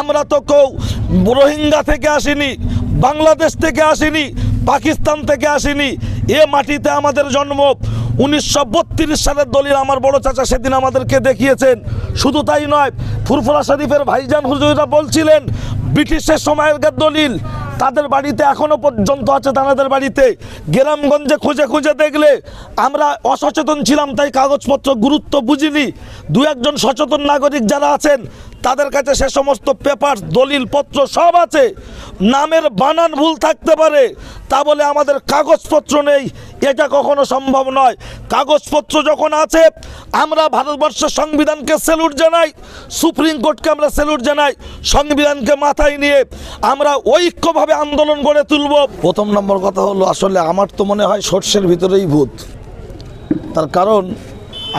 আমরা তো কেউ রোহিঙ্গা থেকে আসিনি, বাংলাদেশ থেকে আসিনি, পাকিস্তান থেকে আসিনি। এ মাটিতে আমাদের জন্ম। উনিশশো বত্রিশ সালের দলিল আমার বড় চাচা সেদিন আমাদেরকে দেখিয়েছেন। শুধু তাই নয়, ফুরফুরা শরীফের ভাইজান হুজুরা বলছিলেন, ব্রিটিশের সময়ের দলিল তাদের বাড়িতে এখনও পর্যন্ত আছে তাদের বাড়িতে। গ্রামগঞ্জে খুঁজে খুঁজে দেখলে আমরা অসচেতন ছিলাম, তাই কাগজপত্র গুরুত্ব বুঝিনি। দু একজন সচেতন নাগরিক যারা আছেন তাদের কাছে সে সমস্ত পেপার দলিল পত্র সব আছে। নামের বানান ভুল থাকতে পারে। তা বলে আমাদের কাগজপত্র নেই। এটা কখনো সম্ভব নয়। কাগজপত্র যখন আছে, আমরা ভারতবর্ষের সংবিধানকে স্যালুট জানাই। সুপ্রিম কোর্টকে আমরা স্যালুট জানাই। সংবিধানকে মাথায় নিয়ে আমরা ঐক্যভাবে আন্দোলন গড়ে তুলব। প্রথম নম্বর কথা হলো, আসলে আমার তো মনে হয় সর্ষের ভিতরেই ভূত। তার কারণ,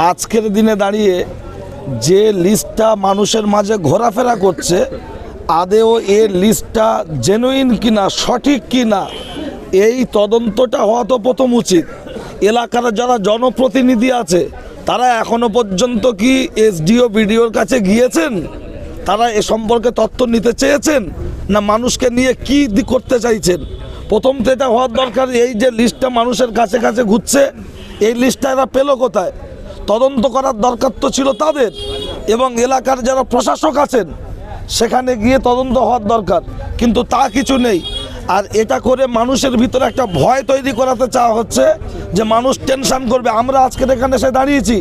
আজকের দিনে দাঁড়িয়ে যে লিস্টটা মানুষের মাঝে ঘোরাফেরা করছে, আদেও এ লিস্টটা জেনুইন কিনা, সঠিক কিনা, এই তদন্তটা হওয়া তো প্রথম উচিত। এলাকার যারা জনপ্রতিনিধি আছে, তারা এখনও পর্যন্ত কি এসডিও, বিডিওর কাছে গিয়েছেন? তারা এ সম্পর্কে তথ্য নিতে চেয়েছেন? না মানুষকে নিয়ে কি করতে চাইছেন? প্রথম তো এটা হওয়ার দরকার, এই যে লিস্টটা মানুষের কাছে কাছে ঘুরছে, এই লিস্টটা এরা পেল কোথায়? তদন্ত করার দরকার তো ছিল তাদের এবং এলাকার যারা প্রশাসক আছেন, সেখানে গিয়ে তদন্ত হওয়ার দরকার, কিন্তু তা কিছু নেই। আর এটা করে মানুষের ভিতরে একটা ভয় তৈরি করাতে চাওয়া হচ্ছে যে মানুষ টেনশান করবে, আমরা আজকের এখানে এসে দাঁড়িয়েছি।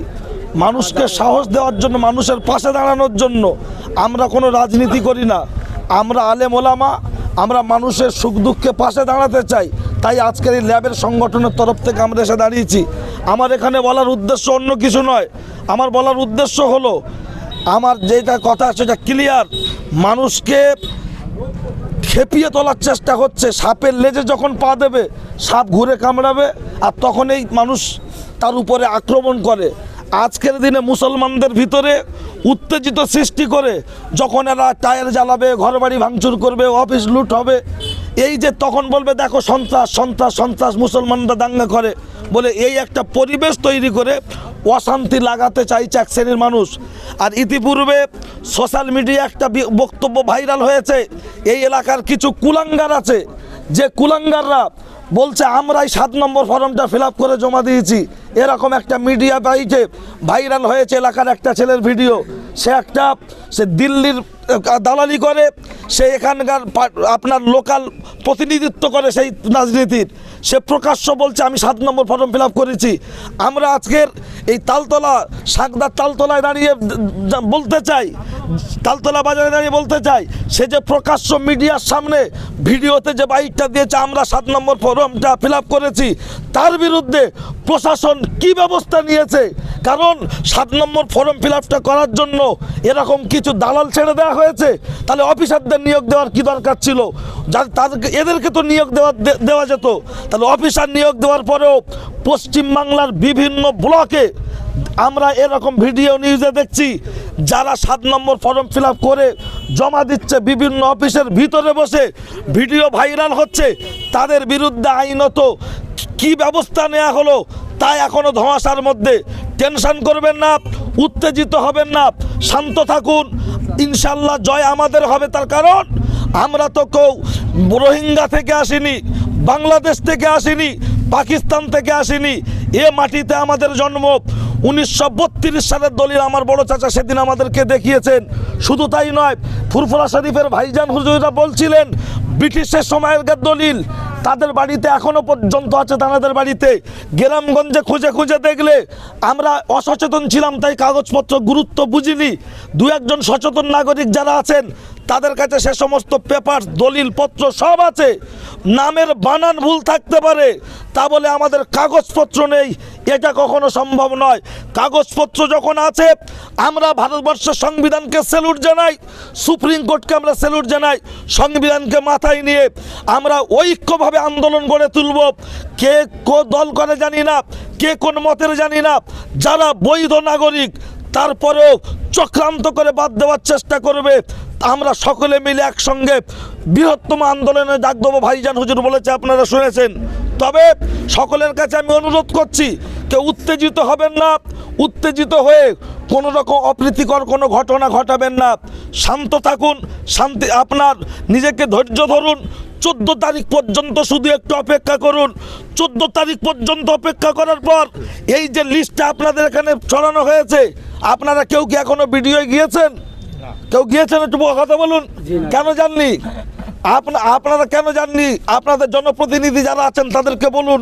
মানুষকে সাহস দেওয়ার জন্য, মানুষের পাশে দাঁড়ানোর জন্য আমরা কোনো রাজনীতি করি না। আমরা আলেম ওলামা, আমরা মানুষের সুখ দুঃখে পাশে দাঁড়াতে চাই। তাই আজকের এই ল্যাবের সংগঠনের তরফ থেকে আমরা এসে দাঁড়িয়েছি। আমার এখানে বলার উদ্দেশ্য অন্য কিছু নয়। আমার বলার উদ্দেশ্য হলো, আমার যেটা কথা সেটা ক্লিয়ার মানুষকে খেপিয়ে তোলার চেষ্টা হচ্ছে। সাপের লেজে যখন পা দেবে, সাপ ঘুরে কামড়াবে আর তখনই মানুষ তার উপরে আক্রমণ করে। আজকের দিনে মুসলমানদের ভিতরে উত্তেজিত সৃষ্টি করে, যখন এরা টায়ার জ্বালাবে, ঘরবাড়ি ভাঙচুর করবে, অফিস লুট হবে এই যে তখন বলবে, দেখো, সন্ত্রাস সন্ত্রাস সন্ত্রাস মুসলমানরা দাঙ্গা করে। বলে এই একটা পরিবেশ তৈরি করে অশান্তি লাগাতে চাইছে এক শ্রেণির মানুষ। আর ইতিপূর্বে সোশ্যাল মিডিয়া একটা বক্তব্য ভাইরাল হয়েছে। এই এলাকার কিছু কুলাঙ্গার আছে। যে কুলাঙ্গাররা বলছে, আমরাই সাত নম্বর ফর্মটা ফিল করে জমা দিয়েছি। এরকম একটা মিডিয়া বাইকে ভাইরাল হয়েছে এলাকার একটা ছেলের ভিডিও। সে একটা, সে দিল্লির দালালি করে, সে এখানকার আপনার লোকাল প্রতিনিধিত্ব করে সেই রাজনীতির। সে প্রকাশ্য বলছে, আমি সাত নম্বর ফর্ম ফিল করেছি। আমরা আজকের এই তালতলা সাকদার তালতলায় দাঁড়িয়ে বলতে চাই, তালতলা বাজারে দাঁড়িয়ে বলতে চাই, সে যে প্রকাশ্য মিডিয়ার সামনে ভিডিওতে যে বাইকটা দিয়েছে, আমরা সাত নম্বর ফর্মটা ফিল করেছি। তার বিরুদ্ধে প্রশাসন কি ব্যবস্থা নিয়েছে? কারণ সাত নম্বর ফর্ম ফিল করার জন্য এরকম কিছু দালাল ছেড়ে দেওয়া হয়েছে। তাহলে অফিসারদের নিয়োগ দেওয়ার কি দরকার ছিল? তাদেরকে এদেরকে তো নিয়োগ দেওয়া দেওয়া যেত। তাহলে অফিসার নিয়োগ দেওয়ার পরেও পশ্চিমবাংলার বিভিন্ন ব্লকে আমরা এরকম ভিডিও নিউজে দেখছি, যারা সাত নম্বর ফর্ম ফিল করে জমা দিচ্ছে বিভিন্ন অফিসের ভিতরে বসে ভিডিও ভাইরাল হচ্ছে, তাদের বিরুদ্ধে আইনত কি ব্যবস্থা নেওয়া হলো তাই এখনও ধোঁয়াশার মধ্যে টেনশন করবেন না, উত্তেজিত হবেন না, শান্ত থাকুন। ইনশাল্লাহ জয় আমাদের হবে তার কারণ, আমরা তো কেউ রোহিঙ্গা থেকে আসিনি, বাংলাদেশ থেকে আসিনি, পাকিস্তান থেকে আসিনি। এ মাটিতে আমাদের জন্ম। উনিশশো বত্রিশ সালের দলিল আমার বড় চাচা সেদিন আমাদেরকে দেখিয়েছেন। শুধু তাই নয়, ফুরফুরা শরীফের ভাইজান হুজুরা বলছিলেন, ব্রিটিশের সময়ের দলিল তাদের বাড়িতে এখনও পর্যন্ত আছে তাদের বাড়িতে। গ্রামগঞ্জে খুঁজে খুঁজে দেখলে আমরা অসচেতন ছিলাম, তাই কাগজপত্র গুরুত্ব বুঝিনি। দু একজন সচেতন নাগরিক যারা আছেন, তাদের কাছে সে সমস্ত পেপার দলিল পত্র সব আছে। নামের বানান ভুল থাকতে পারে, তা বলে আমাদের কাগজপত্র নেই। এটা কখনো সম্ভব নয়। কাগজপত্র যখন আছে, আমরা ভারতবর্ষের সংবিধানকে স্যালুট জানাই, সুপ্রিম কোর্টকে আমরা স্যালুট জানাই, সংবিধানকে মাথায় নিয়ে আমরা ঐক্যভাবে আন্দোলন গড়ে তুলব। কে কো দল করে জানি না, কে কোন মতের জানি না। যারা বৈধ নাগরিক, তারপরেও চক্রান্ত করে বাদ দেওয়ার চেষ্টা করবে। আমরা সকলে মিলে একসঙ্গে বৃহত্তম আন্দোলনে ডাক দেবো ভাইজান হুজুর বলেছে, আপনারা শুনেছেন। তবে সকলের কাছে আমি অনুরোধ করছি কেউ উত্তেজিত হবেন না উত্তেজিত হয়ে কোনো রকম অপ্রীতিকর কোনো ঘটনা ঘটাবেন না। শান্ত থাকুন শান্তি আপনার নিজেকে ধৈর্য ধরুন। চোদ্দ তারিখ পর্যন্ত শুধু একটু অপেক্ষা করুন। চোদ্দ তারিখ পর্যন্ত অপেক্ষা করার পর এই যে লিস্টটা আপনাদের এখানে ছড়ানো হয়েছে আপনারা কেউ কি এখনও ভিডিও গিয়েছেন? কেউ গিয়েছেন একটু কথা বলুন? কেন জাননি আপনা আপনারা কেন জাননি আপনাদের জনপ্রতিনিধি যারা আছেন তাদেরকে বলুন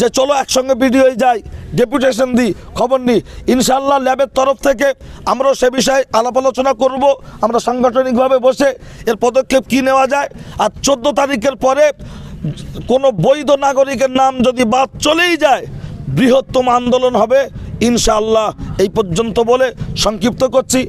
যে চলো একসঙ্গে ভিডিও যাই। ডেপুটেশন দিই খবর নিই ইনশাল্লাহ ল্যাবের তরফ থেকে আমরাও সে বিষয়ে আলাপ আলোচনা করব, আমরা সাংগঠনিকভাবে বসে এর পদক্ষেপ কী নেওয়া যায়। আর চোদ্দ তারিখের পরে কোনো বৈধ নাগরিকের নাম যদি বাদ চলেই যায়, বৃহত্তম আন্দোলন হবে। ইনশাআল্লাহ এই পর্যন্ত বলে সংক্ষিপ্ত করছি।